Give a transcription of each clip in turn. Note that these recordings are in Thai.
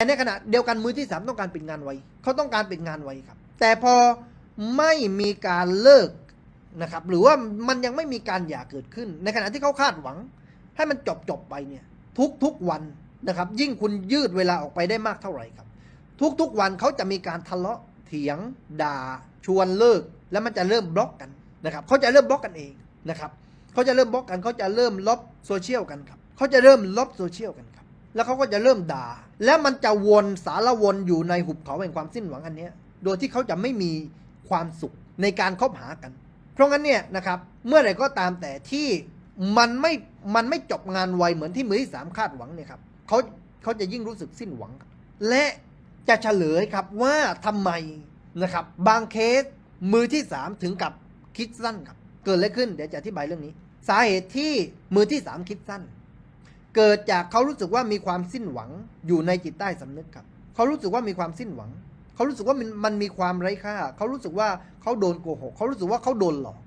แต่ในขณะเดียวกันมือที่สามต้องการปิดงานไวเขาต้องการปิดงานไวครับ แต่พอไม่มีการเลิกนะครับ หรือว่ามันยังไม่มีการหย่าเกิดขึ้น ในขณะที่เขาคาดหวัง ให้มันจบจบไปเนี่ยทุกทุกๆวันนะครับ ยิ่งคุณยืดเวลาออกไปได้มากเท่าไหร่ครับ ทุกทุกๆวันเขาจะมีการทะเลาะเถียงด่า ชวนเลิก แล้วมันจะเริ่มบล็อกกันนะครับเขาจะเริ่มบล็อกกันเองนะครับเขาจะเริ่มบล็อกกันเขาจะเริ่มลบโซเชียลกันครับเขาจะเริ่มลบโซเชียลกัน แล้วเขาก็จะเริ่มด่า แล้วมันจะวนสารวนอยู่ในหุบเขาแห่งความสิ้นหวังอันนี้โดยที่เขาจะไม่มีความสุขในการคบหากัน เพราะงั้นเนี่ยนะครับเมื่อไหร่ก็ตามแต่ที่มันไม่มันไม่จบงานไวเหมือนที่มือที่สามคาดหวังเนี่ยครับเขาเขาจะยิ่งรู้สึกสิ้นหวัง และจะเฉลยครับว่าทำไมนะครับ บางเคสมือที่สามถึงกับคิดสั้นครับเกิดอะไรขึ้นเดี๋ยวจะอธิบายเรื่องนี้ สาเหตุที่มือที่สามคิดสั้น เกิดจากเขารู้สึกว่ามีความสิ้นหวังอยู่ในจิตใต้สำนึกครับ เขารู้สึกว่ามีความสิ้นหวัง เขารู้สึกว่ามันมันมีความไร้ค่า เขารู้สึกว่าเขาโดนโกหก เขารู้สึกว่าเขาโดนหลอก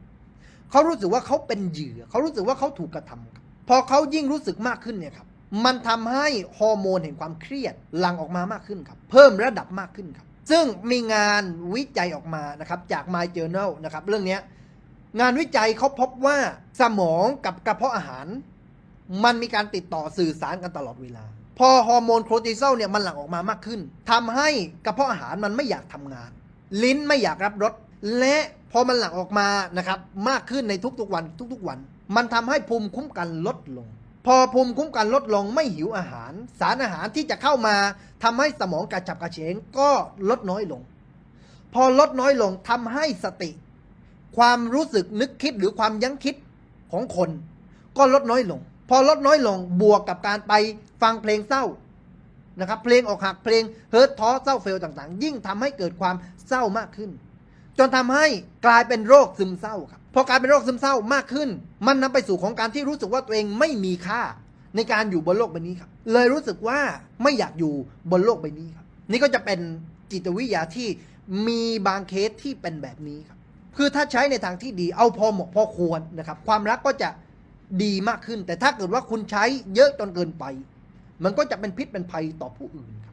เขารู้สึกว่าเขาเป็นเหยื่อ เขารู้สึกว่าเขาถูกกระทำครับพอเขายิ่งรู้สึกมากขึ้นเนี่ยครับ มันทำให้ฮอร์โมนแห่งความเครียดหลั่งออกมามากขึ้นครับ เพิ่มระดับมากขึ้นครับ ซึ่งมีงานวิจัยออกมานะครับจาก My Journal นะครับเรื่องนี้งานวิจัยเขาพบว่าสมองกับกระเพาะอาหาร มันมีการติดต่อสื่อสารกันตลอดเวลา พอฮอร์โมนโคอร์ติซอลเนี่ยมันหลั่งออกมามากขึ้นทำให้กระเพาะอาหารมันไม่อยากทำงาน ลิ้นไม่อยากรับรสและพอมันหลั่งออกมานะครับมากขึ้นในทุกๆวันทุกๆวัน มันทำให้ภูมิคุ้มกันลดลง พอภูมิคุ้มกันลดลงไม่หิวอาหาร สารอาหารที่จะเข้ามาทำให้สมองกระฉับกระเฉงก็ลดน้อยลง พอลดน้อยลงทำให้สติ ความรู้สึกนึกคิดหรือความยั้งคิดของคน ก็ลดน้อยลง อลดน้อยลงบวกกับการไปฟังเพลงเศร้านะครับเพลงออกหักเพลงเฮิร์ตท้อเศร้าเฟลต่างๆ ยิ่งทำให้เกิดความเศร้ามากขึ้น จนทำให้กลายเป็นโรคซึมเศร้าครับพอกลายเป็นโรคซึมเศร้ามากขึ้น มันนำไปสู่ของการที่รู้สึกว่าตัวเองไม่มีค่าในการอยู่บนโลกใบนี้ครับ เลยรู้สึกว่าไม่อยากอยู่บนโลกใบนี้ครับ นี่ก็จะเป็นจิตวิทยาที่มีบางเคสที่เป็นแบบนี้ครับ คือถ้าใช้ในทางที่ดีเอาพอเหมาะพอควรนะครับ ความรักก็จะ ดีมากขึ้น แต่ถ้าเกิดว่าคุณใช้เยอะจนเกินไป มันก็จะเป็นพิษเป็นภัยต่อผู้อื่นครับ